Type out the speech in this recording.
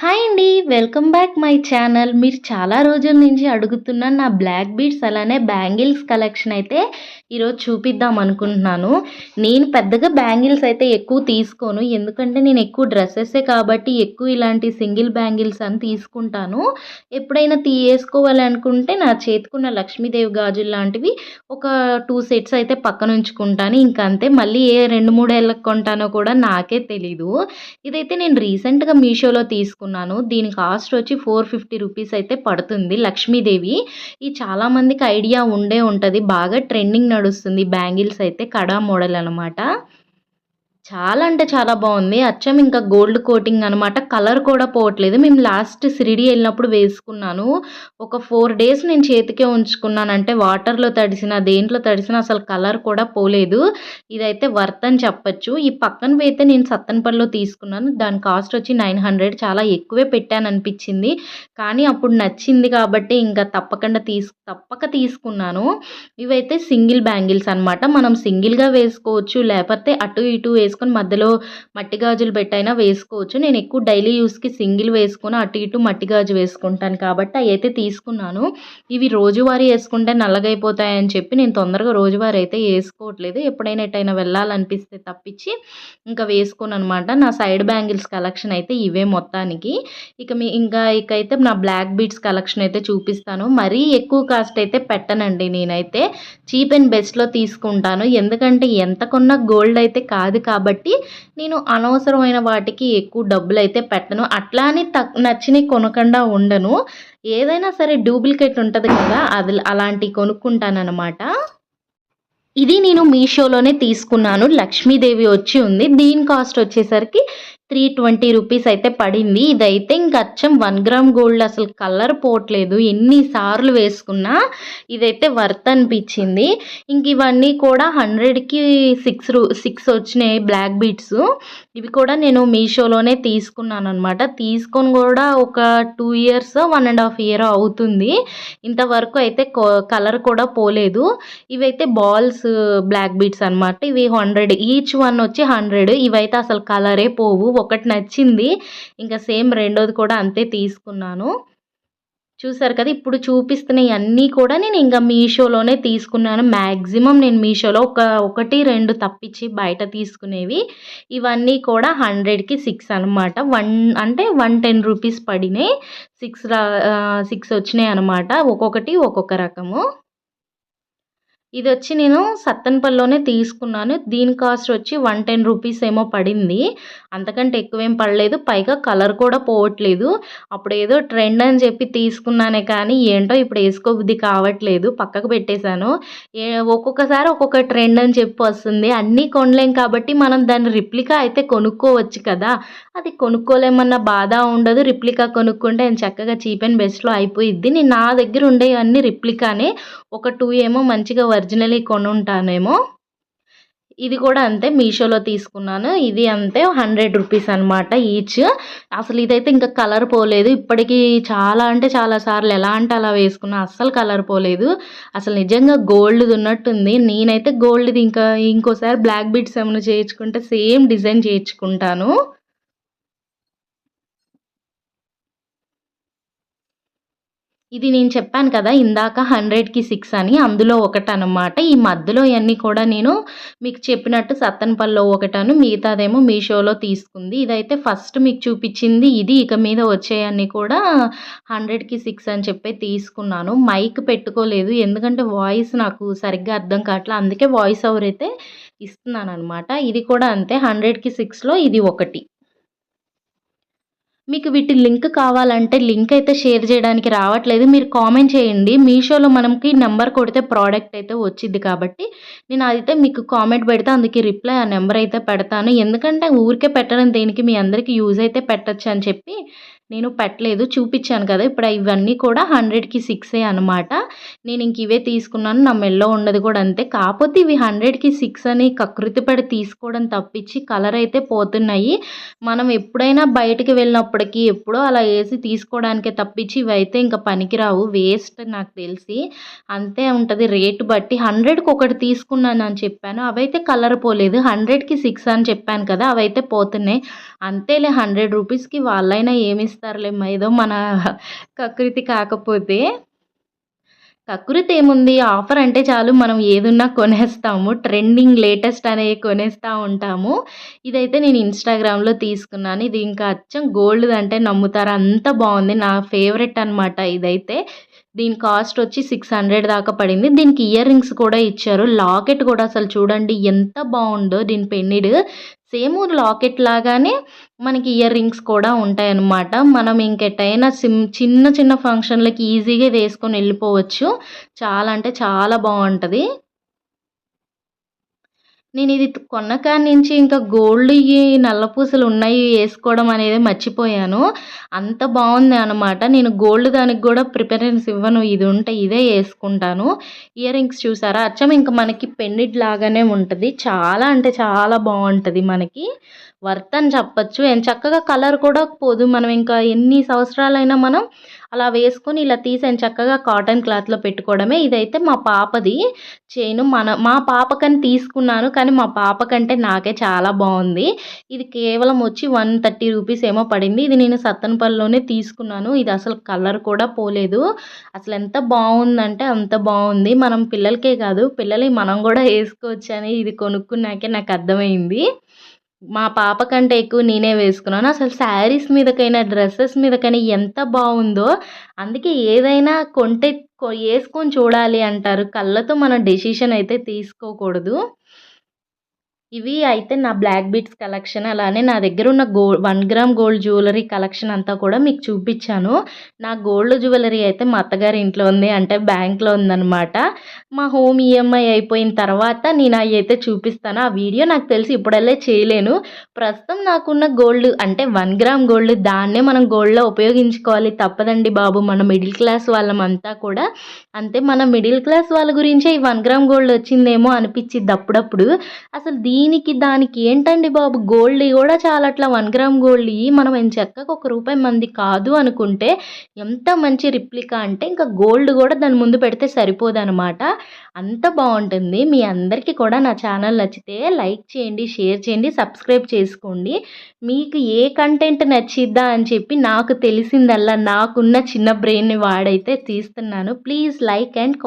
Hi అండి welcome back my channel. మీరు చాలా రోజుల నుంచి అడుగుతున్న నా బ్లాక్ బీడ్స్ అలానే బ్యాంగిల్స్ కలెక్షన్ అయితే ఈరోజు చూపిద్దాం అనుకుంటున్నాను. నేను పెద్దగా బ్యాంగిల్స్ అయితే ఎక్కువ తీసుకోను. ఎందుకంటే నేను ఎక్కువ డ్రెస్సెసే కాబట్టి ఎక్కువ ఇలాంటి సింగిల్ బ్యాంగిల్స్ అని తీసుకుంటాను. ఎప్పుడైనా తీయేసుకోవాలి అనుకుంటే నా చేతికున్న లక్ష్మీదేవి గాజులు లాంటివి ఒక టూ సెట్స్ అయితే పక్కన ఉంచుకుంటాను. ఇంకా అంతే. మళ్ళీ ఏ రెండు మూడేళ్ళకి కొంటానో కూడా నాకే తెలీదు. ఇదైతే నేను రీసెంట్గా మీషోలో తీసుకున్నాను దీని కాస్ట్ వచ్చి ఫోర్ ఫిఫ్టీ రూపీస్ అయితే పడుతుంది లక్ష్మీదేవి. ఇది చాలామందికి ఐడియా ఉండే ఉంటుంది. బాగా ట్రెండింగ్ నడుస్తుంది బ్యాంగిల్స్ అయితే కడా మోడల్ అనమాట చాలా అంటే చాలా బాగుంది. అచ్చం ఇంకా గోల్డ్ కోటింగ్ అనమాట కలర్ కూడా పోవట్లేదు. మేము లాస్ట్ సిరిడి వెళ్ళినప్పుడు వేసుకున్నాను. ఒక ఫోర్ డేస్ నేను చేతికే ఉంచుకున్నాను అంటే వాటర్లో తడిసిన దేంట్లో తడిసిన అసలు కలర్ కూడా పోలేదు. ఇదైతే వర్త్ అని చెప్పచ్చు. ఈ పక్కన అయితే నేను సత్తనపల్లిలో తీసుకున్నాను. దాని కాస్ట్ వచ్చి నైన్ హండ్రెడ్. చాలా ఎక్కువే పెట్టాను అనిపించింది. కానీ అప్పుడు నచ్చింది కాబట్టి ఇంకా తప్పకుండా తీసు తప్పక తీసుకున్నాను. ఇవైతే సింగిల్ బ్యాంగిల్స్ అనమాట మనం సింగిల్గా వేసుకోవచ్చు. లేకపోతే అటు ఇటు వేసుకొని మధ్యలో మట్టి గాజులు పెట్టైనా వేసుకోవచ్చు. నేను ఎక్కువ డైలీ యూస్కి సింగిల్ వేసుకొని అటు ఇటు మట్టి గాజు వేసుకుంటాను కాబట్టి అవి అయితే తీసుకున్నాను. ఇవి రోజువారీ వేసుకుంటే నల్లగైపోతాయని చెప్పి నేను తొందరగా రోజువారీ అయితే వేసుకోవట్లేదు. ఎప్పుడైనా ఎటైనా వెళ్ళాలనిపిస్తే తప్పించి ఇంకా వేసుకోను అనమాట నా సైడ్ బ్యాంగిల్స్ కలెక్షన్ అయితే ఇవే మొత్తానికి. ఇక మీ ఇంకా ఇక అయితే నా బ్లాక్ బీడ్స్ కలెక్షన్ అయితే చూపిస్తాను. మరీ ఎక్కువ కాస్ట్ అయితే పెట్టనండి నేనైతే. చీప్ అండ్ బెస్ట్లో తీసుకుంటాను. ఎందుకంటే ఎంత కొన్నా గోల్డ్ అయితే కాదు కాబట్టి కాబట్టి నేను అనవసరమైన వాటికి ఎక్కువ డబ్బులు అయితే పెట్టను. అట్లా అని తక్ నచ్చినవి కొనకుండా ఉండను. ఏదైనా సరే డూప్లికేట్ ఉంటుంది కదా అది అలాంటివి కొనుక్కుంటానమాట ఇది నేను మీషోలోనే తీసుకున్నాను. లక్ష్మీదేవి వచ్చి ఉంది. దీని కాస్ట్ వచ్చేసరికి త్రీ ట్వంటీ రూపీస్ అయితే పడింది. ఇదైతే ఇంక అచ్చం వన్ గ్రామ్ గోల్డ్ అసలు కలర్ పోవట్లేదు. ఎన్నిసార్లు వేసుకున్నా ఇదైతే వర్త్ అనిపించింది. ఇంక ఇవన్నీ కూడా హండ్రెడ్కి సిక్స్ రూ సిక్స్ వచ్చినాయి బ్లాక్ బీట్స్. ఇవి కూడా నేను మీషోలోనే తీసుకున్నాను అనమాట తీసుకొని కూడా ఒక two years one and half year అవుతుంది. ఇంతవరకు అయితే కలర్ కూడా పోలేదు. ఇవైతే బాల్స్ బ్లాక్ బీట్స్ అనమాట ఇవి హండ్రెడ్ ఈచ్ వన్ వచ్చి హండ్రెడ్. ఇవైతే అసలు కలరే పోవు. ఒకటి నచ్చింది. ఇంకా సేమ్ రెండోది కూడా అంతే తీసుకున్నాను. చూసారు కదా ఇప్పుడు చూపిస్తున్నవి అన్నీ కూడా నేను ఇంకా మీషోలోనే తీసుకున్నాను. మ్యాక్సిమం నేను మీషోలో ఒక ఒకటి రెండు తప్పించి బయట తీసుకునేవి. ఇవన్నీ కూడా హండ్రెడ్కి సిక్స్ అనమాట. వన్ అంటే వన్ టెన్ రూపీస్ పడినాయి. సిక్స్ సిక్స్ వచ్చినాయి అనమాట. ఒక్కొక్కటి ఒక్కొక్క రకము. ఇది వచ్చి నేను సత్తెనపల్లిలోనే తీసుకున్నాను. దీని కాస్ట్ వచ్చి వన్ టెన్ రూపీస్ ఏమో పడింది. అంతకంటే ఎక్కువేం పడలేదు. పైగా కలర్ కూడా పోవట్లేదు. అప్పుడు ఏదో ట్రెండ్ అని చెప్పి తీసుకున్నానే కానీ ఏంటో ఇప్పుడు వేసుకోబుద్ధి కావట్లేదు. పక్కకు పెట్టేశాను. ఏ ఒక్కొక్కసారి ఒక్కొక్క ట్రెండ్ అని చెప్పి వస్తుంది. అన్నీ కొనలేం కాబట్టి మనం దాన్ని రిప్లికా అయితే కొనుక్కోవచ్చు కదా. అది కొనుక్కోలేమన్న బాధ ఉండదు. రిప్లికా కొనుక్కుంటే నేను చక్కగా చీప్ అండ్ బెస్ట్లో అయిపోయిద్ది. నేను నా దగ్గర ఉండేవన్నీ రిప్లికానే. ఒక టూ ఏమో మంచిగా ఒరిజినలీ కొనుంటానేమో. ఇది కూడా అంతే మీషోలో తీసుకున్నాను. ఇది అంతే హండ్రెడ్ రూపీస్ అనమాట ఈచ్ అసలు ఇదైతే ఇంకా కలర్ పోలేదు. ఇప్పటికీ చాలా అంటే చాలా సార్లు ఎలా అంటే అలా వేసుకున్నా అస్సలు కలర్ పోలేదు. అసలు నిజంగా గోల్డ్ది ఉన్నట్టుంది. నేనైతే గోల్డ్ది ఇంకా ఇంకోసారి బ్లాక్ బీడ్స్ ఏమైనా చేయించుకుంటే సేమ్ డిజైన్ చేయించుకుంటాను. ఇది నేను చెప్పాను కదా ఇందాక హండ్రెడ్కి సిక్స్ అని అందులో ఒకటి అనమాట ఈ మధ్యలో ఇవన్నీ కూడా నేను మీకు చెప్పినట్టు సత్తనపల్లిలో ఒకటను మిగతాదేమో మీషోలో తీసుకుంది. ఇదైతే ఫస్ట్ మీకు చూపించింది ఇది ఇక మీద వచ్చేయన్నీ కూడా హండ్రెడ్కి సిక్స్ అని చెప్పి తీసుకున్నాను. మైక్ పెట్టుకోలేదు ఎందుకంటే వాయిస్ నాకు సరిగ్గా అర్థం కావట్లే అందుకే వాయిస్ ఓవర్ అయితే ఇస్తున్నాను అనమాట ఇది కూడా అంతే హండ్రెడ్కి సిక్స్లో ఇది ఒకటి. మీకు వీటి లింక్ కావాలంటే లింక్ అయితే షేర్ చేయడానికి రావట్లేదు. మీరు కామెంట్ చేయండి. మీషోలో మనకి నెంబర్ కొడితే ప్రోడక్ట్ అయితే వచ్చింది కాబట్టి నేను అయితే మీకు కామెంట్ పెడితే అందుకే రిప్లై ఆ నెంబర్ అయితే పెడతాను. ఎందుకంటే ఊరికే పెట్టడం దేనికి మీ అందరికీ యూజ్ అయితే పెట్టచ్చు అని చెప్పి నేను పెట్టలేదు చూపించాను కదా. ఇప్పుడు ఇవన్నీ కూడా హండ్రెడ్కి సిక్సే అనమాట నేను ఇంక ఇవే తీసుకున్నాను. నా మెల్లో ఉన్నది కూడా అంతే. కాకపోతే ఇవి హండ్రెడ్కి సిక్స్ అని కకృతి పడి తీసుకోవడం తప్పించి కలర్ అయితే పోతున్నాయి. మనం ఎప్పుడైనా బయటికి వెళ్ళినప్పటికీ ఎప్పుడో అలా వేసి తీసుకోవడానికే తప్పించి ఇవైతే ఇంకా పనికిరావు. వేస్ట్ నాకు తెలిసి. అంతే ఉంటుంది రేటు బట్టి. హండ్రెడ్కి ఒకటి తీసుకున్నాను అని చెప్పాను. అవైతే కలర్ పోలేదు. హండ్రెడ్కి సిక్స్ అని చెప్పాను కదా. అవైతే పోతున్నాయి. అంతేలే హండ్రెడ్ రూపీస్కి వాళ్ళైనా ఏమి చేస్తారులేమ్మా. ఏదో మన కకృతి కాకపోతే కకృతి ఏముంది ఆఫర్ అంటే చాలు మనం ఏదున్నా కొనేస్తాము. ట్రెండింగ్ లేటెస్ట్ అనేవి కొనేస్తూ ఉంటాము. ఇదైతే నేను ఇన్స్టాగ్రామ్లో తీసుకున్నాను. ఇది ఇంకా అచ్చం గోల్డ్ అంటే నమ్ముతారు? అంత బాగుంది. నా ఫేవరెట్ అనమాట ఇదైతే. దీని కాస్ట్ వచ్చి సిక్స్ హండ్రెడ్ దాకా పడింది. దీనికి ఇయర్ రింగ్స్ కూడా ఇచ్చారు. లాకెట్ కూడా అసలు చూడండి ఎంత బాగుందో దీని పెన్నిడ్. సేమ్ లాకెట్ లాగానే మనకి ఇయర్ రింగ్స్ కూడా ఉంటాయన్నమాట. మనం ఇంకెటైనా సిమ్ చిన్న చిన్న ఫంక్షన్లకి ఈజీగా వేసుకొని వెళ్ళిపోవచ్చు. చాలా అంటే చాలా బాగుంటుంది. నేను ఇది కొన్నకాడి నుంచి ఇంకా గోల్డ్ ఈ నల్లపూసలు ఉన్నాయి వేసుకోవడం అనేది మర్చిపోయాను. అంత బాగుంది అనమాట నేను గోల్డ్ దానికి కూడా ప్రిఫరెన్స్ ఇవ్వను. ఇది ఉంటే ఇదే వేసుకుంటాను. ఇయర్ రింగ్స్ చూసారా? అచ్చం ఇంకా మనకి పెండిట్ లాగానే ఉంటుంది. చాలా అంటే చాలా బాగుంటుంది మనకి. వర్త్ అని చెప్పచ్చు. అండ్ చక్కగా కలర్ కూడా పోదు. మనం ఇంకా ఎన్ని సంవత్సరాలైనా మనం అలా వేసుకొని ఇలా తీసి చక్కగా కాటన్ క్లాత్లో పెట్టుకోవడమే. ఇదైతే మా పాపది చేను. మన మా పాపకని తీసుకున్నాను కానీ మా పాపకంటే నాకే చాలా బాగుంది. ఇది కేవలం వచ్చి వన్ థర్టీ రూపీస్ ఏమో పడింది. ఇది నేను సత్తనపల్లిలోనే తీసుకున్నాను. ఇది అసలు కలర్ కూడా పోలేదు. అసలు ఎంత బాగుందంటే అంత బాగుంది. మనం పిల్లలకే కాదు పిల్లలకి మనం కూడా వేసుకోవచ్చు అని ఇది కొనుక్కున్నాకే నాకు అర్థమైంది. మా పాప కంటే ఎక్కువ నేనే వేసుకున్నాను. అసలు శారీస్ మీదకైనా డ్రెస్సెస్ మీదకైనా ఎంత బాగుందో అందుకే ఏదైనా కొంటే వేసుకొని చూడాలి అంటారు. కళ్ళతో మనం డెసిషన్ అయితే తీసుకోకూడదు. ఇవి అయితే నా బ్లాక్ బీట్స్ కలెక్షన్ అలానే నా దగ్గర ఉన్న gold one gram gold jewellery collection అంతా కూడా మీకు చూపించాను. నా గోల్డ్ జ్యువెలరీ అయితే మా అత్తగారి ఇంట్లో ఉంది అంటే బ్యాంక్లో ఉందన్నమాట. మా హోమ్ ఈఎంఐ అయిపోయిన తర్వాత నేను అవి అయితే చూపిస్తాను. ఆ వీడియో నాకు తెలిసి ఇప్పుడల్లే చేయలేను. ప్రస్తుతం నాకున్న గోల్డ్ అంటే వన్ గ్రామ్ గోల్డ్ దాన్నే మనం గోల్డ్లో ఉపయోగించుకోవాలి తప్పదండి బాబు. మన మిడిల్ క్లాస్ వాళ్ళమంతా కూడా. అంతే మన మిడిల్ క్లాస్ వాళ్ళ గురించే ఈ వన్ గ్రామ్ గోల్డ్ వచ్చిందేమో అనిపించింది అప్పుడప్పుడు. అసలు దీ దీనికి దానికి ఏంటండి బాబు? గోల్డ్ కూడా చాలా అట్లా వన్ గ్రామ్ గోల్డ్ మనం చక్కగా ఒక రూపాయి మంది కాదు అనుకుంటే ఎంత మంచి రిప్లికా అంటే ఇంకా గోల్డ్ కూడా దాని ముందు పెడితే సరిపోదనమాట అంత బాగుంటుంది. మీ అందరికీ కూడా నా ఛానల్ నచ్చితే లైక్ చేయండి షేర్ చేయండి సబ్స్క్రైబ్ చేసుకోండి. మీకు ఏ కంటెంట్ నచ్చిద్దా అని చెప్పి నాకు తెలిసిందల్లా నాకున్న చిన్న బ్రెయిన్ని వాడైతే తీస్తున్నాను. Please like and